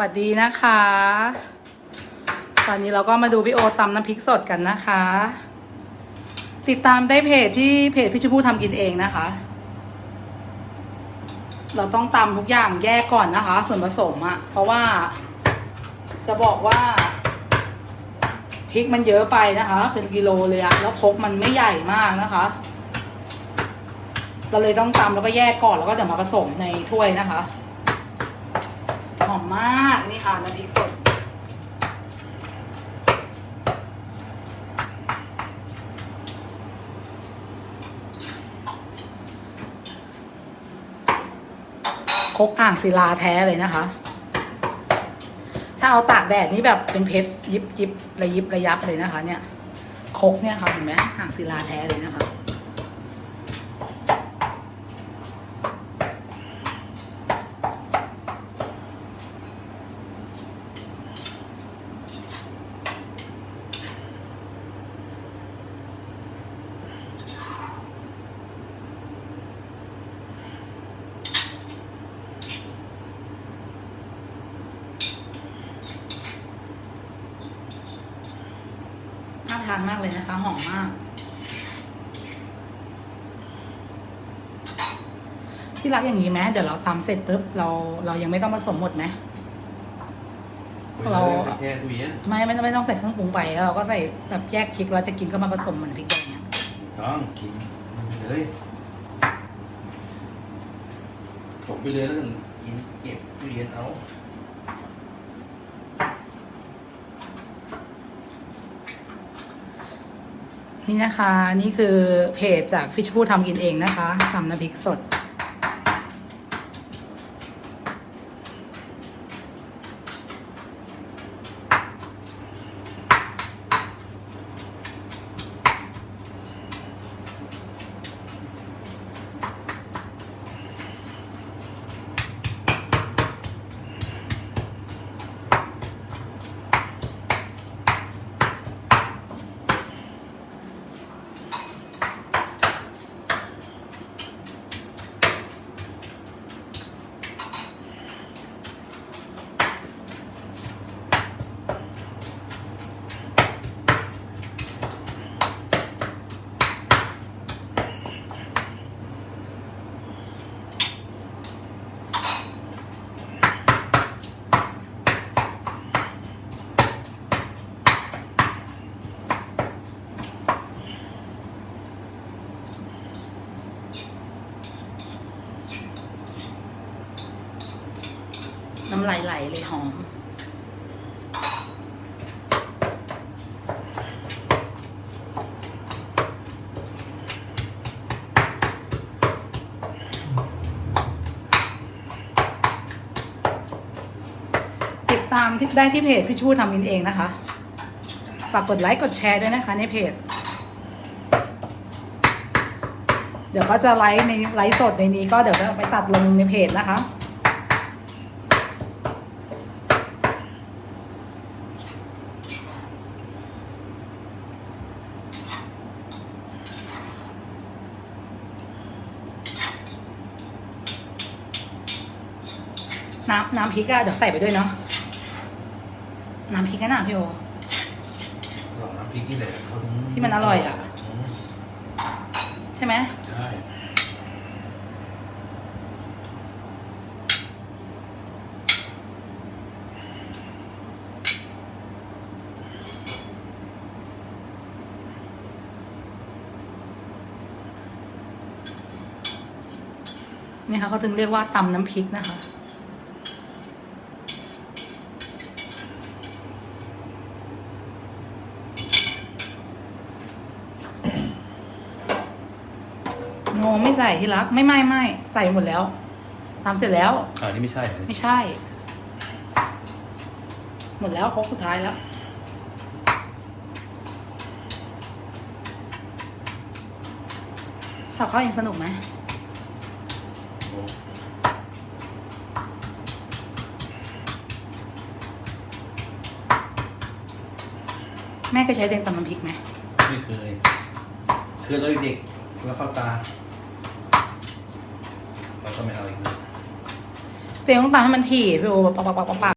วัสดีนะคะ ตอนนี้เราก็มาดูพี่โอตำน้ำพริกสดกันนะคะ ติดตามได้เพจที่เพจพี่ชมพู่ทำกินเองนะคะ เราต้องตำทุกอย่างแยกก่อนนะคะ ส่วนผสมอะเพราะว่าจะบอกว่าพริกมันเยอะไปนะคะ เป็นกิโลเลยอะแล้วครกมันไม่ใหญ่มากนะคะ เราเลยต้องตำแล้วก็แยกก่อนแล้วก็เดี๋ยวมาผสมในถ้วยนะคะ หอมมากนี่ค่ะน้ำพริกสดคกอ่างศิลาแท้เลยนะคะ ถ้าเอาตากแดดนี่แบบเป็นเพชรยิบยิบระยิบระยับเลยนะคะ เนี่ยคกเนี่ยค่ะเห็นไหมอ่างศิลาแท้เลยนะคะ ทานมากเลยนะคะ หอมมาก ที่รักอย่างนี้ไหมเดี๋ยวเราตำเสร็จปุ๊บเราเรายังไม่ต้องผสมหมดไหมเราไปแช่ตู้เย็นไม่ไม่ไม่ต้องใส่เครื่องปรุงไปแล้วเราก็ใส่แบบแยกพริกเราจะกินก็มาผสมเหมือนพริกแดงเนี่ยต้องกินไปเลยผมไปเลยแล้วกันกินเก็บตู้เย็นเอา นี่นะคะ นี่คือเพจจากพี่ชมพู่ทำกินเองนะคะตำน้ำพริกสด น้ำลายไหลเลยหอม ติดตามที่ได้ที่เพจพี่ชูทำกินเองนะคะ ฝากกดไลค์กดแชร์ด้วยนะคะในเพจ เดี๋ยวก็จะไลฟ์ในไลฟ์สดในนี้ก็เดี๋ยวจะไปตัดลงในเพจนะคะ น้ำน้ำพริกอะเดี๋ยวใส่ไปด้วยเนาะน้ำพริกก็น่าพี่โอ หลอกน้ำพริกนี่แหละเขาถึงที่มันอร่อยอะ มใช่ไหมใช่นี่ค่ะเขาถึงเรียกว่าตำน้ำพริกนะคะ โนไม่ใส่ที่รัก ไม่ไม่ไม่ใส่หมดแล้วตำเสร็จแล้ว อ่านี่ไม่ใช่เหรอไม่ใช่ หมดแล้วโค้กสุดท้ายแล้ว สับข้าวยังสนุกไหมโอ้แม่เคยใช้เดงตำน้ำพริกไหมไม่เคย เคยตอนเด็กๆแล้วเข้าตาเรา ก็ไม่เอาอีกเลยเจงต้องตามให้มันถี่พี่โอแบบปักปักปักปัก